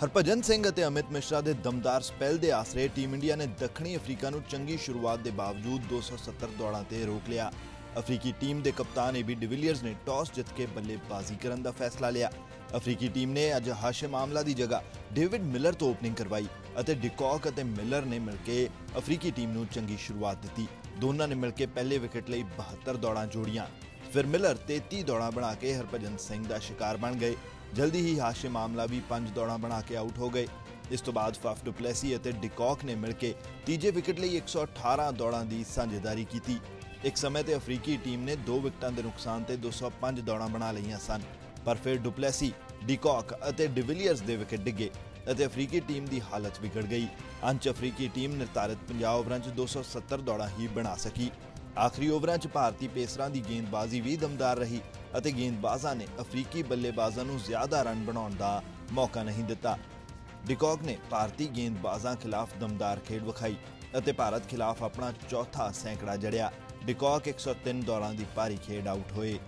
ਹਰਭਜਨ ਸਿੰਘ ਅਤੇ ਅਮਿਤ ਮਿਸ਼ਰਾ ਦੇ ਦਮਦਾਰ ਸਪੈਲ ਦੇ ਆਸਰੇ ਟੀਮ ਇੰਡੀਆ ਨੇ ਦੱਖਣੀ ਅਫਰੀਕਾ ਨੂੰ ਚੰਗੀ ਸ਼ੁਰੂਆਤ ਦੇ ਬਾਵਜੂਦ 270 ਦੌੜਾਂ ਤੇ ਰੋਕ ਲਿਆ। ਅਫਰੀਕੀ ਟੀਮ ਦੇ ਕਪਤਾਨ ਏਬੀ ਡਿਵੀਲੀਅਰਸ ਨੇ ਟਾਸ ਜਿੱਤ ਕੇ ਬੱਲੇਬਾਜ਼ੀ ਕਰਨ ਦਾ ਫੈਸਲਾ ਲਿਆ। ਅਫਰੀਕੀ ਟੀਮ ਨੇ ਅੱਜ ਹਾਸ਼ਿਮ ਆਮਲਾ ਦੀ ਜਗ੍ਹਾ ਡੇਵਿਡ ਮਿਲਰ ਤੋਂ ਓਪਨਿੰਗ ਕਰਵਾਈ ਅਤੇ ਡਿਕੌਕ ਅਤੇ ਮਿਲਰ ਨੇ ਮਿਲ ਕੇ ਅਫਰੀਕੀ ਟੀਮ ਨੂੰ ਚੰਗੀ ਸ਼ੁਰੂਆਤ ਦਿੱਤੀ। ਦੋਨਾਂ ਨੇ ਮਿਲ ਕੇ ਪਹਿਲੇ ਵਿਕਟ ਲਈ 72 ਦੌੜਾਂ ਜੋੜੀਆਂ। ਫਿਰ ਮਿਲਰ 33 ਦੌੜਾਂ ਬਣਾ ਕੇ ਹਰਭਜਨ ਸਿੰਘ ਦਾ ਸ਼ਿਕਾਰ ਬਣ ਗਏ। ਜਲਦੀ ਹੀ ਹਾਸ਼ਿਮ ਆਮਲਾ ਵੀ 5 ਦੌੜਾਂ ਬਣਾ ਕੇ ਆਊਟ ਹੋ ਗਏ। ਇਸ ਤੋਂ ਬਾਅਦ ਫਾਫ ਡੁਪਲੈਸੀ ਅਤੇ ਡਿਕੌਕ ਨੇ ਮਿਲ ਕੇ ਤੀਜੇ ਵਿਕਟ ਲਈ 118 ਦੌੜਾਂ ਦੀ ਸਾਂਝੇਦਾਰੀ ਕੀਤੀ। ਇੱਕ ਸਮੇਂ ਤੇ ਅਫਰੀਕੀ ਟੀਮ ਨੇ 2 ਵਿਕਟਾਂ ਦੇ ਨੁਕਸਾਨ ਤੇ 205 ਦੌੜਾਂ ਬਣਾ ਲਈਆਂ ਸਨ। ਪਰ ਫਿਰ ਡੁਪਲੈਸੀ, ਡਿਕੌਕ ਅਤੇ ਡਿਵੀਲੀਅਰਸ ਦੇ ਵਿਕਟ ਡਿੱਗੇ ਅਤੇ ਅਫਰੀਕੀ ਟੀਮ ਦੀ ਹਾਲਤ ਵਿਗੜ ਗਈ। ਅੰਚ ਅਫਰੀਕੀ ਟੀਮ ਨਿਰਧਾਰਿਤ 50 ਓਵਰਾਂ 'ਚ 270 ਦੌੜਾਂ ਹੀ ਬਣਾ ਸਕੀ। ਆਖਰੀ ਓਵਰਾਂ 'ਚ ਭਾਰਤੀ ਪੇਸਰਾਂ ਦੀ ਗੇਂਦਬਾਜ਼ੀ ਵੀ ਦਮਦਾਰ ਰਹੀ ਅਤੇ ਗੇਂਦਬਾਜ਼ਾਂ ਨੇ ਅਫਰੀਕੀ ਬੱਲੇਬਾਜ਼ਾਂ ਨੂੰ ਜ਼ਿਆਦਾ ਰਨ ਬਣਾਉਣ ਦਾ ਮੌਕਾ ਨਹੀਂ ਦਿੱਤਾ। ਡਿਕੌਕ ਨੇ ਭਾਰਤੀ ਗੇਂਦਬਾਜ਼ਾਂ ਖਿਲਾਫ ਦਮਦਾਰ ਖੇਡ ਵਿਖਾਈ ਅਤੇ ਭਾਰਤ ਖਿਲਾਫ ਆਪਣਾ ਚੌਥਾ ਸੈਂਕੜਾ ਜੜਿਆ। ਡਿਕੌਕ 103 ਦੌਰਾਂ ਦੀ ਭਾਰੀ ਖੇਡ ਆਊਟ ਹੋਏ।